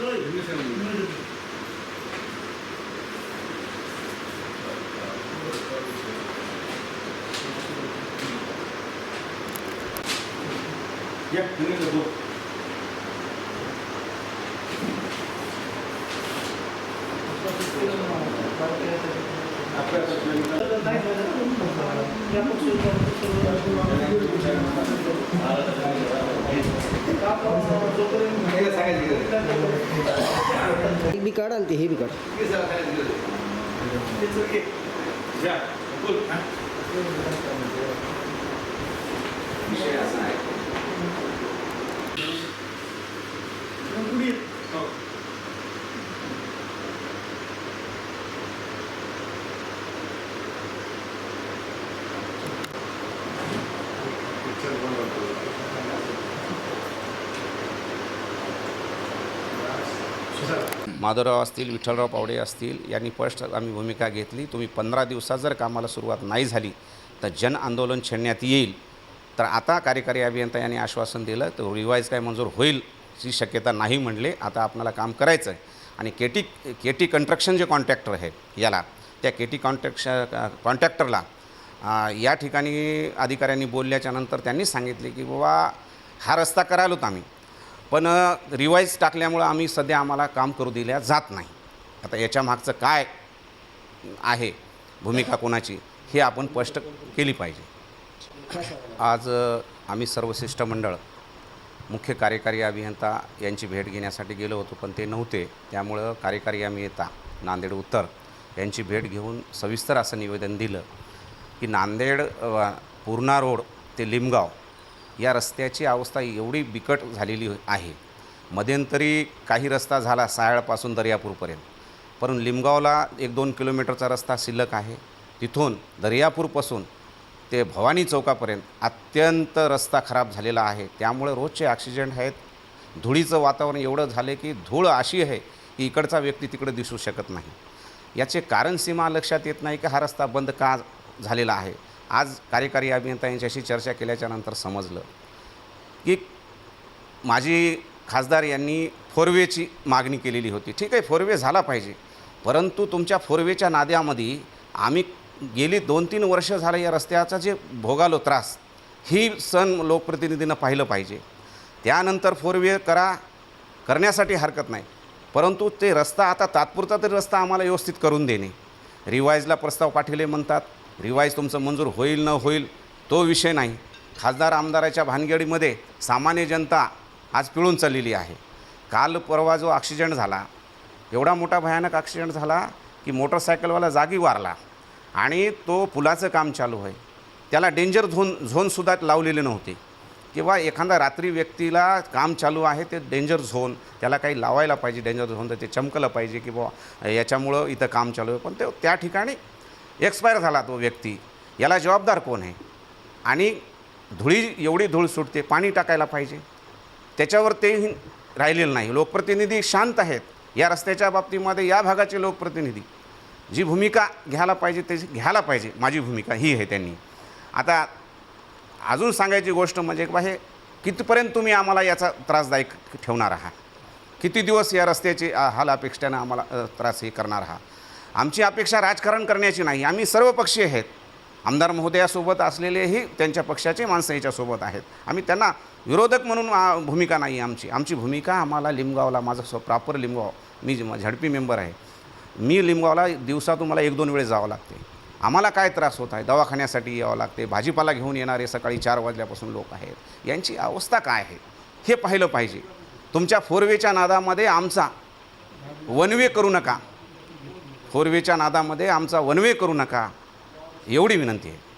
या तुम्ही जो एक बी काढ. आणि ते. हे. बी काढ विषय असा आहे. माधवराव असतील विठ्ठलराव पावडे असतील यांनी फर्स्ट आम्ही भूमिका घेतली. तुम्ही पंधरा दिवसात जर कामाला सुरुवात नाही झाली तर जन आंदोलन छेडण्यात येईल. तर आता कार्यकारी अभियंता यांनी आश्वासन दिलं तर रिवाईज काय मंजूर होईल ही शक्यता नाही म्हणले. आता आपल्याला काम करायचं आहे आणि केटी केटी के टी जे कॉन्ट्रॅक्टर आहे याला त्या के टी कॉन्ट्रॅक्श कॉन्ट्रॅक्टरला या ठिकाणी अधिकाऱ्यांनी बोलल्याच्यानंतर त्यांनी सांगितले की बाबा हा रस्ता करायला होता आम्ही. पण रिवाईज टाकल्यामुळं आम्ही सध्या आम्हाला काम करू दिल्या जात नाही. आता याच्या मागचं काय आहे भूमिका कोणाची हे आपण स्पष्ट केली पाहिजे. आज आम्ही सर्व शिष्टमंडळ मुख्य कार्यकारी अभियंता यांची भेट घेण्यासाठी गेलो होतो पण ते नव्हते. त्यामुळं कार्यकारी अभियंता नांदेड उत्तर यांची भेट घेऊन सविस्तर असं निवेदन दिलं की नांदेड पूर्णा रोड ते लिमगाव या रस्त्याची अवस्था एवढी बिकट झालेली आहे. मध्यंतरी काही रस्ता झाला सायळपासून दर्यापूरपर्यंत. परंतु लिमगावला एक दोन किलोमीटरचा रस्ता शिल्लक आहे. तिथून दर्यापूरपासून ते भवानी चौकापर्यंत अत्यंत रस्ता खराब झालेला आहे. त्यामुळे रोजचे ॲक्सिडेंट आहेत. धुळीचं वातावरण एवढं झालं की धूळ अशी आहे की इकडचा व्यक्ती तिकडे दिसू शकत नाही. याचे कारण सीमा लक्षात येत नाही की हा रस्ता बंद का झालेला आहे. आज कार्यकारी अभियंता यांच्याशी चर्चा केल्याच्यानंतर समजलं. की माझी खासदार यांनी फोरवेची मागणी केलेली होती. ठीक आहे फोरवे झाला पाहिजे. परंतु तुमच्या फोरवेच्या नाद्यामध्ये आम्ही गेली दोन तीन वर्ष झालं या रस्त्याचा जे भोगालो त्रास ही सण लोकप्रतिनिधीनं पाहिलं पाहिजे. त्यानंतर फोरवे करा करण्यासाठी हरकत नाही. परंतु ते रस्ता आता तात्पुरता तरी रस्ता आम्हाला व्यवस्थित करून देणे. रिवाईजला प्रस्ताव पाठवले म्हणतात रिवाईज तुमचं मंजूर होईल न होईल तो विषय नाही. खासदार आमदाराच्या भानगडीमध्ये सामान्य जनता आज पिळून चाललेली आहे. काल परवा जो ॲक्सिडेंट झाला एवढा मोठा भयानक ॲक्सिडेंट झाला की मोटरसायकलवाला जागी वारला आणि तो पुलाचं काम चालू आहे. त्याला डेंजर झोन झोनसुद्धा लावलेले नव्हते. किंवा एखादा रात्री व्यक्तीला काम चालू आहे ते डेंजर झोन त्याला काही लावायला पाहिजे डेंजर झोन तर ते चमकलं पाहिजे की बुवा याच्यामुळं इथं काम चालू आहे. पण ते त्या ठिकाणी एक्सपायर झाला तो व्यक्ती. याला जबाबदार कोण आहे? आणि धुळी एवढी धूळ सुटते पाणी टाकायला पाहिजे. त्याच्यावर तेही राहिलेलं नाही. लोकप्रतिनिधी शांत आहेत. या रस्त्याच्या बाबतीमध्ये या भागाचे लोकप्रतिनिधी. जी भूमिका घ्यायला पाहिजे त्याची घ्यायला पाहिजे. माझी भूमिका ही आहे त्यांनी. आता अजून सांगायची गोष्ट म्हणजे बा हे कितीपर्यंत तुम्ही आम्हाला याचा त्रासदायक ठेवणार आहात? किती दिवस या रस्त्याची हाल अपेक्षेनं आम्हाला त्रास हे करणार आहात? आमची अपेक्षा राजकारण करण्याची नाही. आम्ही सर्व पक्षी आहेत. आमदार महोदयासोबत असलेलेही त्यांच्या पक्षाचे माणसं याच्यासोबत आहेत. आम्ही त्यांना विरोधक म्हणून भूमिका नाही आहे आमची. आमची भूमिका आम्हाला लिमगावला माझं स्व प्रॉपर लिमगाव. मी जे- झडपी मेंबर आहे. मी लिमगावला दिवसातून मला एक दोन वेळेस जावं लागते. आम्हाला काय त्रास होत आहे? दवाखान्यासाठी यावं लागते. भाजीपाला घेऊन येणारे सकाळी चार वाजल्यापासून लोक आहेत. यांची अवस्था काय आहे? हे पाहिलं पाहिजे. तुमच्या फोरवेच्या नादामध्ये आमचा वनवे करू नका. फोरवेच्या नादामध्ये आमचा वनवे करू नका. एवढी विनंती आहे.